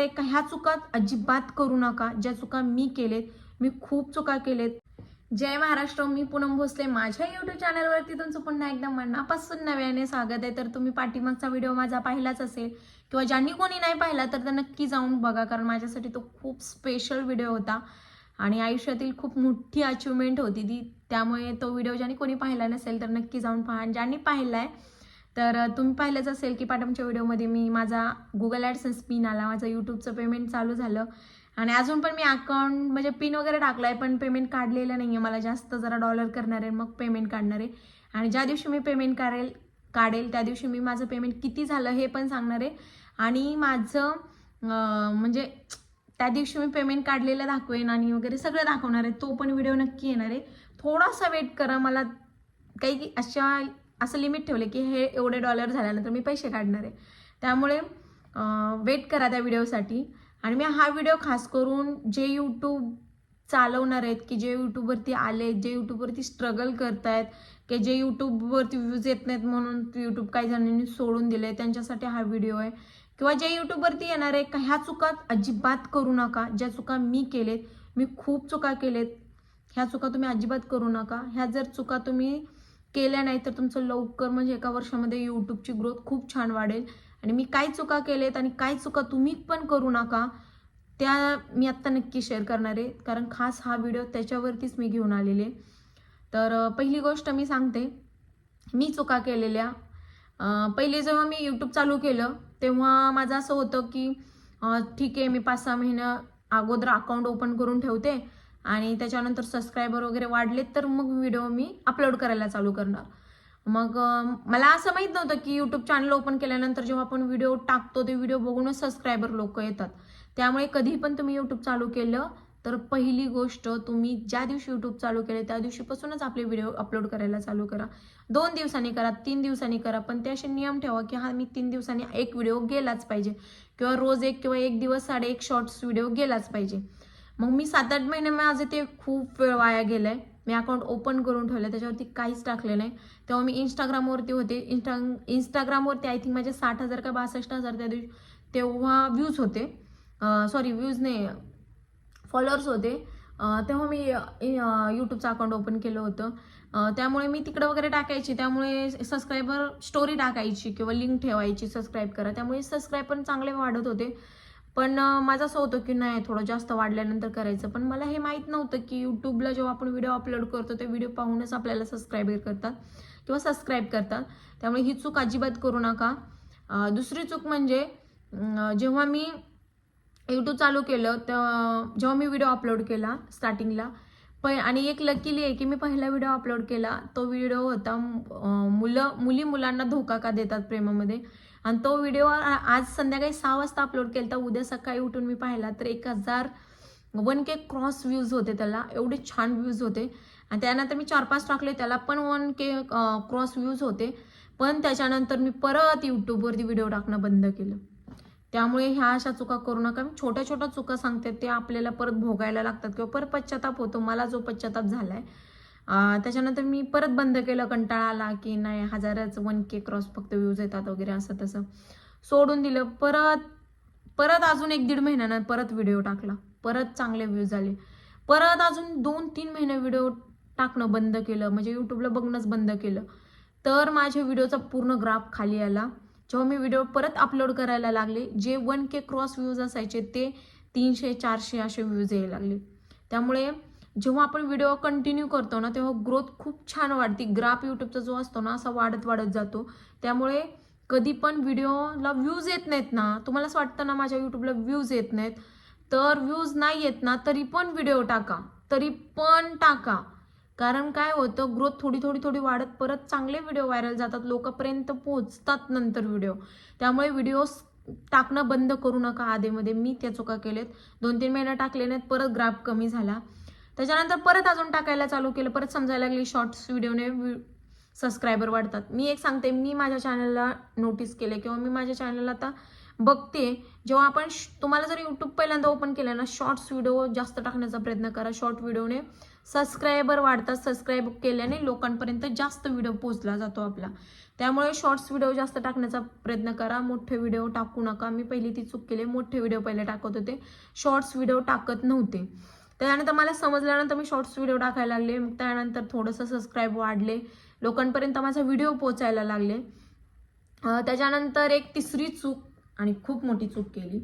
एक ह्या चुका अजिबात करू नका. ज्या चुका मी केलेत मी खूप चुका केलेत. जय महाराष्ट्र मी पूनम भोसले. माझ्या युट्यूब चॅनलवरती तुमचं पुन्हा एकदा मनापासून नव्याने स्वागत आहे. तर तुम्ही पाठीमागचा व्हिडिओ माझा पाहिलाच असेल किंवा ज्यांनी कोणी नाही पाहिला तर ते नक्की जाऊन बघा. कारण माझ्यासाठी तो खूप स्पेशल व्हिडिओ होता आणि आयुष्यातील खूप मोठी अचिव्हमेंट होती ती. त्यामुळे तो व्हिडिओ ज्यांनी कोणी पाहिला नसेल तर नक्की जाऊन पहा. आणि ज्यांनी पाहिला आहे तर तुम्ही पाहिलंच असेल की पाठमच्या व्हिडिओमध्ये मी माझा गुगल ॲडसन्स पिन आला माझं यूट्यूबचं पेमेंट चालू झालं. आणि अजून पण मी अकाउंट म्हणजे पिन वगैरे टाकलं आहे पण पेमेंट काढलेलं नाही आहे मला जास्त जरा डॉलर करणार आहे मग पेमेंट काढणार आहे. आणि ज्या दिवशी मी पेमेंट काढेल काढेल त्या दिवशी मी माझं पेमेंट किती झालं हे पण सांगणार आहे. आणि माझं म्हणजे त्या दिवशी मी पेमेंट काढलेलं दाखवेन आणि वगैरे सगळं दाखवणार आहे तो पण व्हिडिओ नक्की येणार आहे. थोडासा वेट करा मला काही अशा असं लिमिट ठेवले की हे एवढे डॉलर झाल्यानंतर मी पैसे काढणार आहे. त्यामुळे वेट करा त्या व्हिडिओसाठी आणि मी हा व्हिडिओ खास करून जे यूट्यूब चालवणार आहेत की जे यूट्यूबवरती आले जे यूट्यूबवरती स्ट्रगल करतायत की जे यूट्यूबवरती व्ह्यूज येत नाहीत म्हणून यूट्यूब काही जणांनी सोडून दिले त्यांच्यासाठी हा व्हिडिओ आहे. किंवा जे यूट्यूबवरती येणार आहे का ह्या चुका अजिबात करू नका. ज्या चुका मी केलेत मी खूप चुका केलेत ह्या चुका तुम्ही अजिबात करू नका. ह्या जर चुका तुम्ही केल्या नाही तर तुमचं लवकर म्हणजे एका वर्षामध्ये यूट्यूबची ग्रोथ खूप छान वाढेल. आणि मी काय चुका केलेत आणि काय चुका तुम्ही पण करू नका त्या मी आत्ता नक्की शेअर करणार आहे. कारण खास हा व्हिडिओ त्याच्यावरतीच मी घेऊन आलेले. तर पहिली गोष्ट मी सांगते. मी चुका केलेल्या. पहिले जेव्हा मी यूट्यूब चालू केलं तेव्हा माझं असं होतं की ठीक आहे मी पाच सहा महिन्या अगोदर अकाउंट ओपन करून ठेवते. आणि त्याच्यानंतर सबस्क्रायबर वगैरे वाढलेत तर मग व्हिडिओ मी अपलोड करायला चालू करणार. मग मला असं माहीत नव्हतं की यूट्यूब चॅनल ओपन केल्यानंतर जेव्हा आपण व्हिडिओ टाकतो ते व्हिडिओ बघूनच सबस्क्रायबर लोक येतात. त्यामुळे कधी पण तुम्ही यूट्यूब चालू केलं तर पहिली गोष्ट तुम्ही ज्या दिवशी यूट्यूब चालू केले त्या दिवशीपासूनच आपले व्हिडिओ अपलोड करायला चालू करा. दोन दिवसांनी करा तीन दिवसांनी करा पण ते असे नियम ठेवा की हा मी तीन दिवसांनी एक व्हिडिओ गेलाच पाहिजे. किंवा रोज एक किंवा एक दिवस साडे एक शॉर्ट्स व्हिडिओ गेलाच पाहिजे. मग मी सात आठ महिने माझे ते खूप वेळ वाया गेलं. आहे मी अकाउंट ओपन करून ठेवलं. त्याच्यावरती काहीच टाकलं नाही. तेव्हा मी इंस्टाग्रामवरती होते. इंस्टा इंस्टाग्रामवरती आय थिंक माझे साठ हजार का बासष्ट हजार त्या दिवशी तेव्हा व्ह्यूज होते. सॉरी व्ह्यूज नाही. फॉलोअर्स होते. तेव्हा मी यूट्यूबचं अकाउंट ओपन केलं होतं. त्यामुळे मी तिकडं वगैरे टाकायची. त्यामुळे सबस्क्रायबर स्टोरी टाकायची किंवा लिंक ठेवायची सबस्क्राईब करा. त्यामुळे सबस्क्राईब पण चांगले वाढत होते. पण माझा माझं असं होतं की नाही थोडं जास्त वाढल्यानंतर करायचं. पण मला हे माहीत नव्हतं की यूट्यूबला जेव्हा आपण व्हिडिओ अपलोड करतो ते व्हिडिओ पाहूनच आपल्याला सबस्क्राईब करतात किंवा सबस्क्राईब करतात. त्यामुळे ही चूक अजिबात करू नका. दुसरी चूक म्हणजे जेव्हा मी यूट्यूब चालू केलं तर जेव्हा मी व्हिडिओ अपलोड केला स्टार्टिंगला प आणि एक लकीली आहे की मी पहिला व्हिडिओ अपलोड केला तो व्हिडिओ होता मुलं मुली मुलांना धोका का देतात प्रेमामध्ये? आणि तो व्हिडिओ आज संध्याकाळी सहा वाजता अपलोड केला तर उद्या सकाळी उठून मी पाहिला तर एक हजार वन के क्रॉस व्ह्यूज होते त्याला. एवढे छान व्ह्यूज होते. आणि त्यानंतर मी चार पाच टाकले. त्याला पण वन के क्रॉस व्ह्यूज होते. पण त्याच्यानंतर मी परत यूट्यूबवरती व्हिडिओ टाकणं बंद केलं. त्यामुळे ह्या अशा चुका करू नका. मी छोट्या छोट्या चुका सांगते ते आपल्याला परत भोगायला लागतात किंवा परत पश्चाताप होतो. मला जो पश्चाताप झाला आहे त्याच्यानंतर मी परत बंद केलं कंटाळा आला की नाही हजारच वन के क्रॉस फक्त व्ह्यूज येतात वगैरे असं तसं सोडून दिलं. परत परत अजून एक दीड महिन्यानं परत व्हिडिओ टाकला. परत चांगले व्ह्यूज आले. परत अजून दोन तीन महिने व्हिडिओ टाकणं बंद केलं. म्हणजे यूट्यूबला बघणंच बंद केलं. तर माझ्या व्हिडिओचा पूर्ण ग्राफ खाली आला. जेव्हा मी व्हिडिओ परत अपलोड करायला लागले जे वन के क्रॉस व्ह्यूज असायचे ते तीनशे चारशे असे व्ह्यूज यायला लागले. त्यामुळे जेव्हा आपण व्हिडिओ कंटिन्यू करतो ना तेव्हा ग्रोथ खूप छान वाढते. ग्राफ यूट्यूबचा जो असतो ना असा वाढत वाढत जातो. त्यामुळे कधी पण व्हिडिओला व्ह्यूज येत नाहीत ना तुम्हाला असं वाटतं ना माझ्या यूट्यूबला व्ह्यूज येत नाहीत तर व्ह्यूज नाही येत ना तरी पण व्हिडिओ टाका. तरी पण टाका. कारण काय होतं ग्रोथ थोडी थोडी थोडी वाढत परत चांगले व्हिडिओ व्हायरल जातात. लोकांपर्यंत पोहोचतात नंतर व्हिडिओ त्यामुळे व्हिडिओज टाकणं बंद करू नका आधेमध्ये. मी त्या चुका केलेत दोन तीन महिने टाकले नाहीत परत ग्राफ कमी झाला. त्याच्यानंतर परत अजून टाकायला चालू केलं. परत समजायला लागली शॉर्ट्स व्हिडिओने सबस्क्रायबर वाढतात. मी एक सांगते मी माझ्या चॅनलला नोटीस केले किंवा मी माझ्या चॅनलला आता बघते. जेव्हा आपण श- तुम्हाला जर यूट्यूब पहिल्यांदा ओपन केलं ना शॉर्ट्स व्हिडिओ जास्त टाकण्याचा प्रयत्न करा. शॉर्ट व्हिडिओने सबस्क्रायबर वाढतात. सबस्क्राईब केल्याने लोकांपर्यंत जास्त व्हिडिओ पोहोचला जातो आपला. त्यामुळे शॉर्ट्स व्हिडिओ जास्त टाकण्याचा प्रयत्न करा. मोठे व्हिडिओ टाकू नका. मी पहिली ती चूक केली. मोठे व्हिडिओ पहिले टाकत होते. शॉर्ट्स व्हिडिओ टाकत नव्हते. त्यानंतर मला समजल्यानंतर मी शॉर्ट्स व्हिडिओ टाकायला लागले. मग त्यानंतर थोडंसं सबस्क्राईब वाढले. लोकांपर्यंत माझा व्हिडिओ पोचायला लागले. त्याच्यानंतर एक तिसरी चूक आणि खूप मोठी चूक केली.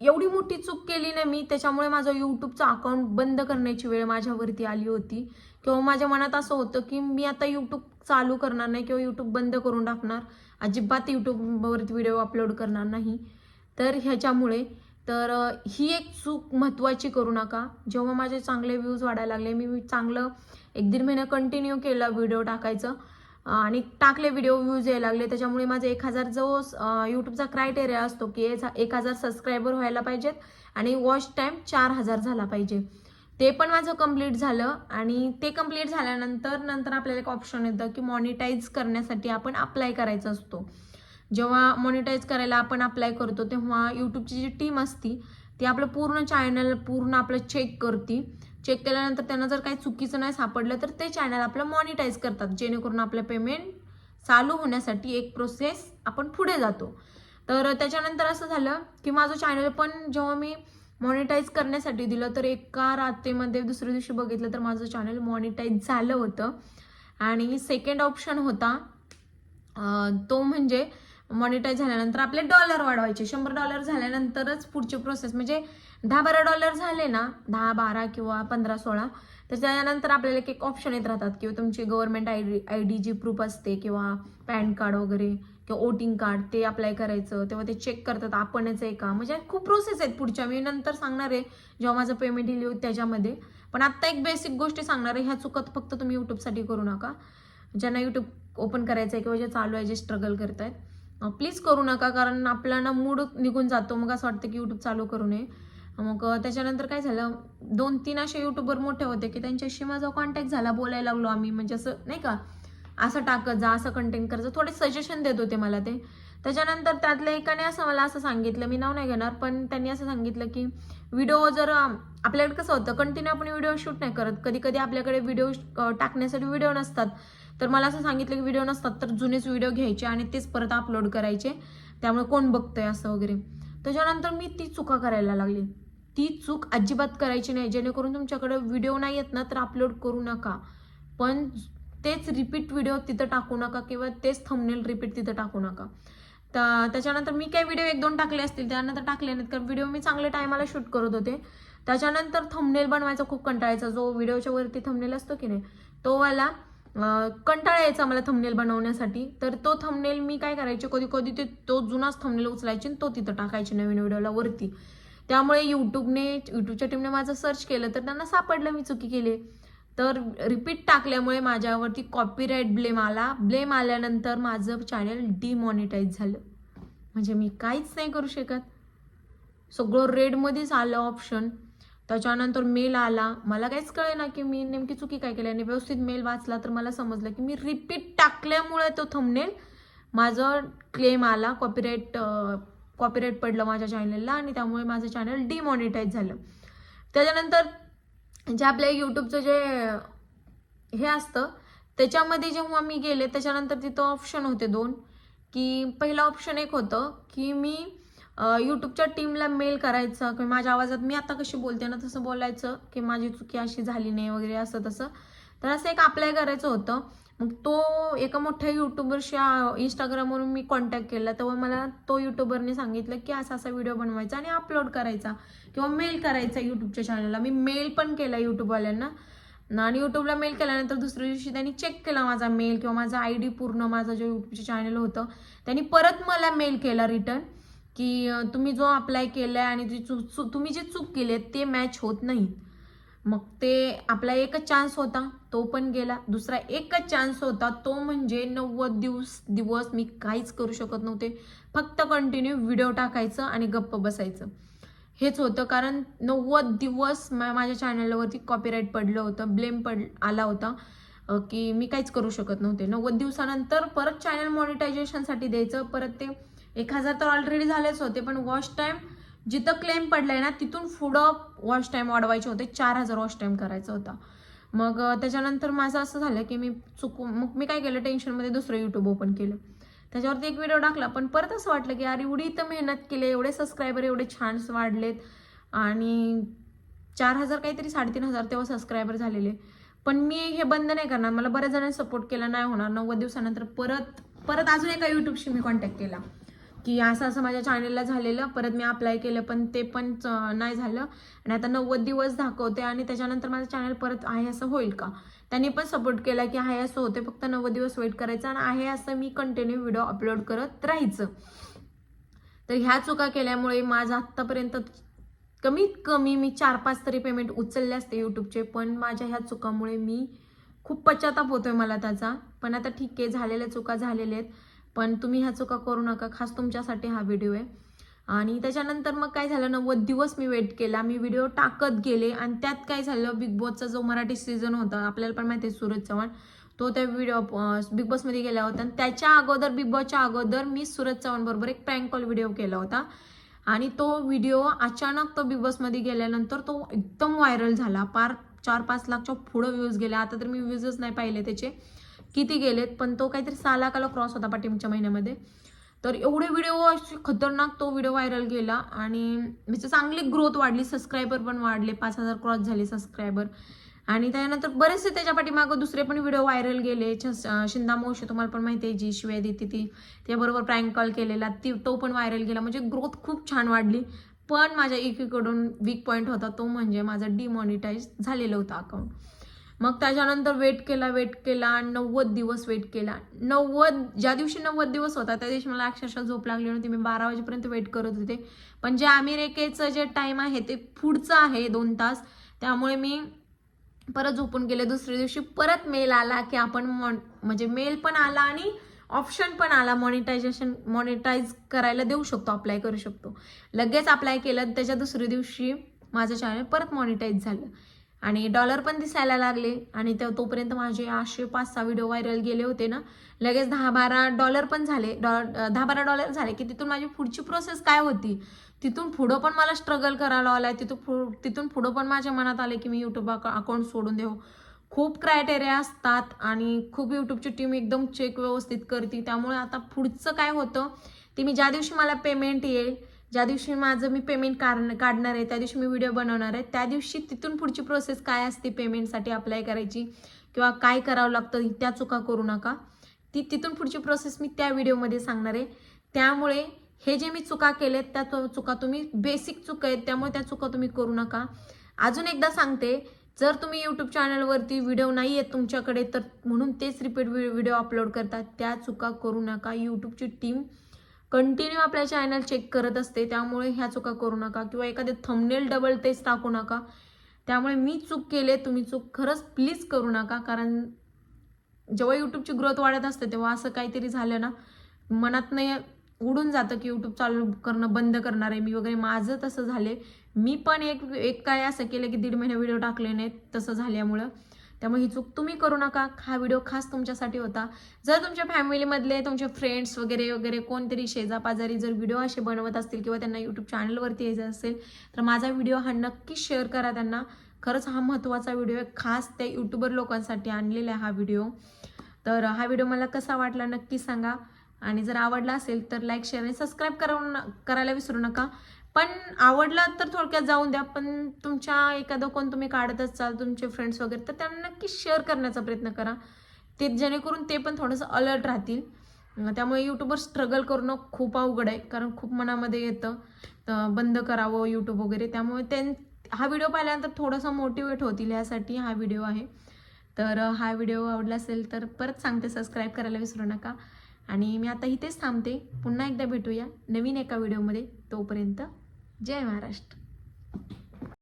एवढी मोठी चूक केली ना मी त्याच्यामुळे माझं यूट्यूबचं अकाउंट बंद करण्याची वेळ माझ्यावरती आली होती. किंवा माझ्या मनात असं होतं की मी आता यूट्यूब चालू करणार नाही किंवा यूट्यूब बंद करून टाकणार. अजिबात यूट्यूबवरती व्हिडिओ अपलोड करणार नाही. तर ह्याच्यामुळे तर ही एक चूक महत्त्वाची करू नका. जेव्हा माझे चांगले व्ह्यूज वाढायला लागले मी चांगलं एक दीड महिना कंटिन्यू केलं व्हिडिओ टाकायचं. आणि टाकले व्हिडिओ व्ह्यूज यायला लागले. त्याच्यामुळे माझे एक हजार जो यूट्यूबचा क्रायटेरिया असतो की एक हजार सबस्क्रायबर व्हायला पाहिजेत आणि वॉच टाईम चार हजार झाला पाहिजे. ते पण माझं कंप्लीट झालं आणि ते कंप्लीट झाल्यानंतर नंतर आपल्याला एक ऑप्शन येतं की मॉनिटाईज करण्यासाठी आपण अप्लाय करायचा असतो. जेव्हा मॉनिटाईज करायला आपण अप्लाय करतो तेव्हा यूट्यूबची जी टीम असती ती आपलं पूर्ण चॅनल पूर्ण आपलं चेक करते. चेक केल्यानंतर त्यांना जर काही चुकीचं नाही सापडलं तर ते चॅनल आपलं मॉनिटाईज करतात. जेणेकरून आपलं पेमेंट चालू होण्यासाठी एक प्रोसेस आपण पुढे जातो. तर त्याच्यानंतर असं झालं की माझं चॅनल पण जेव्हा मी मॉनिटाईज करण्यासाठी दिलं तर एका रात्रीमध्ये दुसऱ्या दिवशी बघितलं तर माझं चॅनल मॉनिटाईज झालं होतं. आणि सेकंड ऑप्शन होता तो म्हणजे मॉनिटाईज झाल्यानंतर आपले डॉलर वाढवायचे. शंभर डॉलर झाल्यानंतरच पुढची प्रोसेस म्हणजे दहा बारा डॉलर झाले ना दहा बारा किंवा पंधरा सोळा तर त्यानंतर आपल्याला एक एक ऑप्शन येत राहतात. किंवा तुमची government I D I D G proof असते किंवा पॅन कार्ड वगैरे किंवा वोटिंग कार्ड ते अप्लाय करायचं. तेव्हा ते चेक करतात. आपणच आहे का? म्हणजे खूप प्रोसेस आहेत पुढच्या. मी नंतर सांगणार आहे जेव्हा माझं पेमेंट येईल त्याच्यामध्ये. पण आत्ता एक बेसिक गोष्टी सांगणार आहे. ह्या चुकत फक्त तुम्ही यूट्यूबसाठी करू नका. ज्यांना यूट्यूब ओपन करायचं आहे किंवा जे चालू आहे जे स्ट्रगल करत आहेत प्लीज करू नका कारण आपला ना मूड निघून जातो. मग असं वाटतं की यूट्यूब चालू करू नये. मग त्याच्यानंतर काय झालं? दोन तीन असे यूट्यूबर मोठे होते की त्यांच्याशी माझा कॉन्टॅक्ट झाला. बोलायला लागलो आम्ही. म्हणजे असं नाही का? असं टाकत जा असं कंटेंट करायचं थोडे सजेशन देत होते मला ते. त्याच्यानंतर त्यातल्या एकाने असं मला असं सांगितलं. मी नाव नाही घेणार पण त्यांनी असं सांगितलं की व्हिडिओ जर आपल्याकडे कसं होतं? कंटिन्यू आपण व्हिडिओ शूट नाही करत. कधी कधी आपल्याकडे व्हिडिओ टाकण्यासाठी व्हिडिओ नसतात. तर मला असं सांगितलं की व्हिडिओ नसतात तर जुनेच व्हिडिओ घ्यायचे आणि तेच परत अपलोड करायचे. त्यामुळे कोण बघतंय असं वगैरे. त्याच्यानंतर मी ती चुका करायला लागली. ती चूक अजिबात करायची नाही. जेणेकरून तुमच्याकडे व्हिडिओ नाही येत ना तर अपलोड करू नका. पण तेच रिपीट व्हिडिओ तिथं टाकू नका किंवा तेच थंबनेल रिपीट तिथं टाकू नका. तर त्याच्यानंतर मी काही व्हिडिओ एक दोन टाकले असतील त्यानंतर टाकले नाहीत. कारण व्हिडिओ मी चांगल्या टायमाला शूट करत होते. त्याच्यानंतर थंबनेल बनवायचा खूप कंटाळायचा जो व्हिडिओच्या वरती थंबनेल असतो की नाही तो वाला कंटाळा यायचा मला थंबनेल बनवण्यासाठी. तर तो थंबनेल मी काय करायचे कधी कधी ते तो जुनाच थंबनेल उचलायचे आणि तो तिथं टाकायचे नवीन व्हिडिओला वरती. त्यामुळे यूट्यूबने यूट्यूबच्या टीमने माझं सर्च केलं तर त्यांना सापडलं मी चुकी केली. तर रिपीट टाकल्यामुळे माझ्यावरती कॉपीराईट ब्लेम आला. ब्लेम आल्यानंतर माझं चॅनल डिमॉनिटाईज झालं. म्हणजे मी काहीच नाही करू शकत. सगळं रेडमध्येच आलं ऑप्शन त्याच्यानंतर मेल आला. मला काहीच कळे ना की मी नेमकी चुकी काय केली. आणि व्यवस्थित मेल वाचला तर मला समजलं की मी रिपीट टाकल्यामुळे तो थंबनेल माझं क्लेम आला. कॉपीराईट कॉपीराईट पडलं माझ्या चॅनलला आणि त्यामुळे माझं चॅनल डिमॉनिटाईज झालं. त्याच्यानंतर जे आपल्या यूट्यूबचं जे हे असतं त्याच्यामध्ये जेव्हा मी गेले त्याच्यानंतर तिथं ऑप्शन होते दोन. की पहिलं ऑप्शन एक होतं की मी यूट्यूबच्या टीमला मेल करायचं किंवा माझ्या आवाजात मी आता कशी बोलते ना तसं बोलायचं की माझी चुकी अशी झाली नाही वगैरे असं तसं. तर असं एक अप्लाय करायचं होतं. मग तो एका मोठ्या युट्यूबरशी इंस्टाग्रामवरून मी कॉन्टॅक्ट केला. तेव्हा मला तो युट्यूबरने सांगितलं की असा असा व्हिडिओ बनवायचा आणि अपलोड करायचा किंवा मेल करायचा यूट्यूबच्या चॅनलला मी मेल पण केला यूट्यूबवाल्यांना आणि यूट्यूबला मेल केल्यानंतर दुसऱ्या दिवशी त्यांनी चेक केला माझा मेल किंवा माझा आय डी पूर्ण माझं जे यूट्यूबचे चॅनल होतं त्यांनी परत मला मेल केला रिटर्न की तुम्ही जो अप्लाय केलाय आणि जी चूक चू तुम्ही जे चूक केली आहे ते मॅच होत नाही. मग ते आपला एकच चान्स होता तो पण गेला. दुसरा एकच चान्स होता तो म्हणजे नव्वद दिवस दिवस मी काहीच करू शकत नव्हते. फक्त कंटिन्यू व्हिडिओ टाकायचं आणि गप्प बसायचं. हेच होतं कारण नव्वद दिवस माझ्या चॅनलवरती कॉपीराईट पडलं होतं ब्लेम पड आला होता की मी काहीच करू शकत नव्हते. नव्वद दिवसानंतर परत चॅनल मॉनिटायझेशनसाठी द्यायचं परत ते एक हजार तर ऑलरेडी झालेच होते पण वॉश टाईम जिथं क्लेम पडलाय ना तिथून पुढं वॉश टाईम वाढवायचे होते चार हजार वॉश टाईम करायचा होता. मग त्याच्यानंतर माझं असं झालं की मी चुकून मग मी काय केलं टेन्शनमध्ये दुसरं यूट्यूब ओपन केलं. त्याच्यावरती एक व्हिडिओ टाकला पण परत असं वाटलं की अरे एवढी इथं मेहनत केली एवढे सबस्क्रायबर एवढे छान वाढलेत आणि चार हजार काहीतरी साडेतीन हजार तेव्हा सबस्क्रायबर झालेले. पण मी हे बंद नाही करणार मला बऱ्याच जणांनी सपोर्ट केला नाही होणार. नव्वद दिवसानंतर परत परत अजून एका यूट्यूबशी मी कॉन्टॅक्ट केला. की असं असं माझ्या चॅनलला झालेलं परत मी अप्लाय केलं पण ते पण च- नाही झालं. आणि आता नव्वद दिवस दाखवते आणि त्याच्यानंतर माझं चॅनल परत आहे असं होईल का? त्यांनी पण सपोर्ट केला की आहे असं होते फक्त नव्वद दिवस वेट करायचं आणि आहे असं मी कंटिन्यू व्हिडिओ अपलोड करत राहायचं. तर ह्या चुका केल्यामुळे माझं आत्तापर्यंत कमीत कमी मी चार पाच तरी पेमेंट उचलले असते यूट्यूबचे पण माझ्या ह्या चुकामुळे मी खूप पश्चाताप होतोय मला त्याचा. पण आता ठीक आहे झालेल्या चुका झालेल्या आहेत. पण तुम्ही ह्या चुका करू नका. खास तुमच्यासाठी हा व्हिडिओ आहे. आणि त्याच्यानंतर मग काय झालं? नव्वद दिवस मी वेट केला. मी व्हिडिओ टाकत गेले आणि त्यात काय झालं? बिग बॉसचा जो मराठी सीझन होता आपल्याला पण माहिती आहे सूरज चव्हाण तो त्या व्हिडिओ बिग बॉसमध्ये गेला होता. आणि त्याच्या अगोदर बिग बॉसच्या अगोदर मी सूरज चव्हाणबरोबर एक प्रँक कॉल व्हिडिओ केला होता. आणि तो व्हिडिओ अचानक तो बिग बॉसमध्ये गेल्यानंतर तो एकदम व्हायरल झाला. पार चार पाच लाखच्या पुढं व्ह्यूज गेले. आता तर मी व्ह्यूजच नाही पाहिले त्याचे. किती गेलेत पण तो काहीतरी सहा लाखाला क्रॉस होता पाठीमागच्या महिन्यामध्ये. तर एवढे व्हिडिओ असे खतरनाक तो व्हिडिओ व्हायरल गेला आणि म्हणजे चांगली ग्रोथ वाढली सबस्क्रायबर पण वाढले पाच हजार क्रॉस झाले सबस्क्रायबर आणि त्यानंतर बरेचसे त्याच्या पाठीमागं दुसरे पण व्हिडिओ व्हायरल गेले. शिंदा मोशे तुम्हाला पण माहिती आहे जी शिवाय देते ती त्याबरोबर प्रँक कॉल केलेला ती तो पण व्हायरल गेला. म्हणजे ग्रोथ खूप छान वाढली. पण माझ्या एकीकडून वीक पॉईंट होता तो म्हणजे माझा डिमॉनिटाईज झालेला होता अकाउंट मग त्याच्यानंतर वेट केला वेट केला नव्वद दिवस वेट केला. नव्वद ज्या दिवशी नव्वद दिवस होता त्या दिवशी मला अक्षरशः झोप लागली नव्हती. मी बारा वाजेपर्यंत वेट करत होते. पण जे अमेरिकेचं जे टाईम आहे ते पुढचं आहे दोन तास. त्यामुळे मी परत झोपून गेले. दुसऱ्या दिवशी परत मेल आला की आपण मॉन- म्हणजे मेल पण आला आणि ऑप्शन पण आला. मॉनिटायझेशन मॉनिटाईज करायला देऊ शकतो अप्लाय करू शकतो. लगेच अप्लाय केलं त्याच्या दुसऱ्या दिवशी माझं चॅनल परत मॉनिटाईज झालं. आणि डॉलर पण दिसायला लागले. आणि त्या तोपर्यंत माझे आठशे पाच सहा व्हिडिओ व्हायरल गेले होते ना. लगेच दहा बारा डॉलर पण झाले. डॉ दहा बारा डॉलर झाले की तिथून माझी पुढची प्रोसेस काय होती? तिथून पुढं पण मला स्ट्रगल करायला आलाय. तिथून पु- तिथून पुढं पण माझ्या मनात आले की मी यूट्यूब अकाउंट सोडून देऊ. खूप क्रायटेरिया असतात आणि खूप यूट्यूबची टीम एकदम चेक व्यवस्थित करते. त्यामुळे आता पुढचं काय होतं? ते मी ज्या दिवशी मला पेमेंट येईल ज्या दिवशी माझं मी पेमेंट काढ काढणार आहे त्या दिवशी मी व्हिडिओ बनवणार आहे त्या दिवशी तिथून पुढची प्रोसेस काय असते पेमेंटसाठी अप्लाय करायची? किंवा काय करावं लागतं? त्या चुका करू नका. ती तिथून पुढची प्रोसेस मी त्या व्हिडिओमध्ये सांगणार आहे. त्यामुळे हे जे मी चुका केलेत त्या तो- चुका तुम्ही बेसिक चुका आहेत त्यामुळे त्या चुका तुम्ही करू नका. अजून एकदा सांगते जर तुम्ही यूट्यूब चॅनलवरती व्हिडिओ नाही आहेत तुमच्याकडे तर म्हणून तेच रिपीट व्हिडिओ अपलोड करतात. त्या चुका करू नका. यूट्यूबची टीम कंटिन्यू आपल्या चॅनल चेक करत असते त्यामुळे ह्या चुका करू नका किंवा एखादे थंबनेल डबल तेच टाकू नका. त्यामुळे मी चूक केले तुम्ही चूक खरंच प्लीज करू नका कारण जेव्हा यूट्यूबची ग्रोथ वाढत असते तेव्हा असं काहीतरी झालं ना मनात नाही उडून जातं की यूट्यूब चालू करणं बंद करणार आहे मी वगैरे माझं तसं झाले मी पण एक एक काय असं केलं की दीड महिने व्हिडिओ टाकले नाहीत तसं झाल्यामुळं. त्यामुळे ही चूक तुम्ही करू नका. हा व्हिडिओ खास तुमच्यासाठी होता. जर तुमच्या फॅमिलीमधले तुमचे फ्रेंड्स वगैरे वगैरे कोणतरी शेजापाजारी जर व्हिडिओ असे बनवत असतील किंवा त्यांना यूट्यूब चॅनलवरती यायचं असेल तर माझा व्हिडिओ हा नक्की शेअर करा त्यांना. खरंच हा महत्त्वाचा व्हिडिओ आहे. खास त्या यूट्यूबर लोकांसाठी आणलेला आहे हा व्हिडिओ. तर हा व्हिडिओ मला कसा वाटला नक्की सांगा. आणि जर आवडला असेल तर लाईक शेअर आणि सबस्क्राईब करा करायला विसरू नका. पण आवडला तर थोडक्यात जाऊन द्या पण तुमच्या एखादं कोण तुम्ही काढत असाल तुमचे फ्रेंड्स वगैरे तर त्यांना नक्की शेअर करण्याचा प्रयत्न करा. ते जेणेकरून ते पण थोडंसं अलर्ट राहतील. त्यामुळे यूट्यूबवर स्ट्रगल करणं खूप अवघड आहे कारण खूप मनामध्ये येतं बंद करावं यूट्यूब वगैरे. त्यामुळे त्यां हा व्हिडिओ पाहिल्यानंतर थोडंसं मोटिवेट होतील यासाठी हा व्हिडिओ आहे. तर हा व्हिडिओ आवडला असेल तर परत सांगते सबस्क्राईब करायला विसरू नका. आणि मी आता इथेच थांबते. पुन्हा एकदा भेटूया नवीन एका व्हिडिओमध्ये. तोपर्यंत जय महाराष्ट्र.